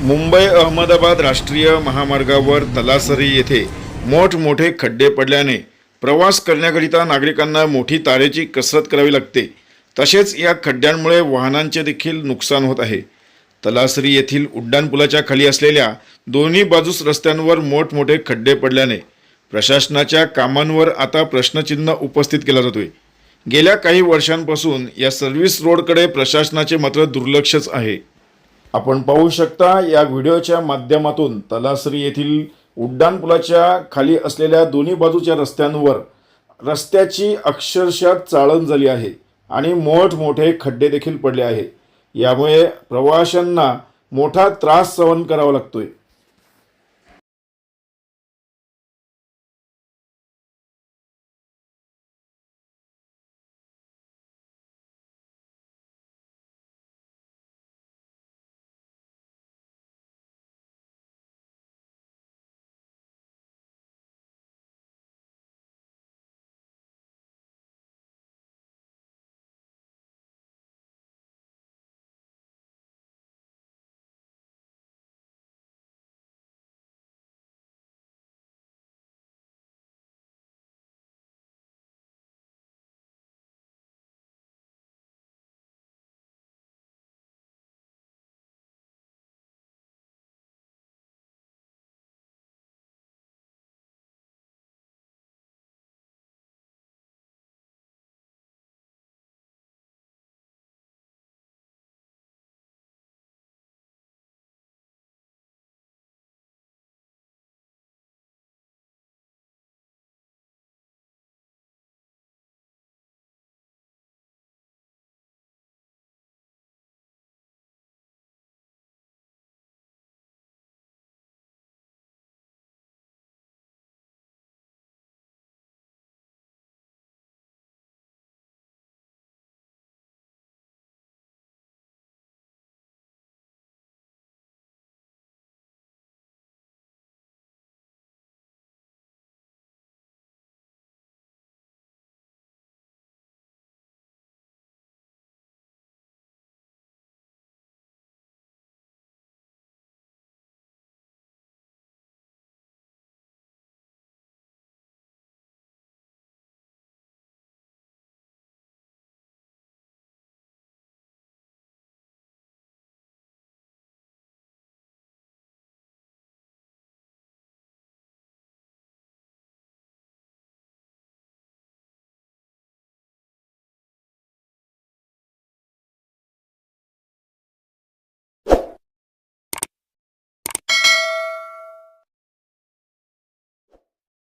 मुंबई अहमदाबाद राष्ट्रीय महामार्गावर तलासरी येथे मोठमोठे खड्डे पडल्याने प्रवास करण्याकरिता नागरिकांना मोठी तारेची कसरत करावी लागते. तसेच या खड्ड्यांमुळे वाहनांचे देखील नुकसान होत आहे. तलासरी येथील उड्डाणपुलाच्या खाली असलेल्या दोन्ही बाजूस रस्त्यांवर मोठमोठे खड्डे पडल्याने प्रशासनाच्या कामांवर आता प्रश्नचिन्ह उपस्थित केला जातोय. गेल्या काही वर्षांपासून या सर्व्हिस रोडकडे प्रशासनाचे मात्र दुर्लक्षच आहे. आपण पाहू शकता या व्हिडिओच्या माध्यमातून तलासरी येथील उड्डाणपुलाच्या खाली असलेल्या दोन्ही बाजूच्या रस्त्यांवर रस्त्याची अक्षरशः चाळण झाली आहे आणि मोठमोठे खड्डे देखील पडले आहे. यामुळे प्रवाशांना मोठा त्रास सहन करावा लागतोय.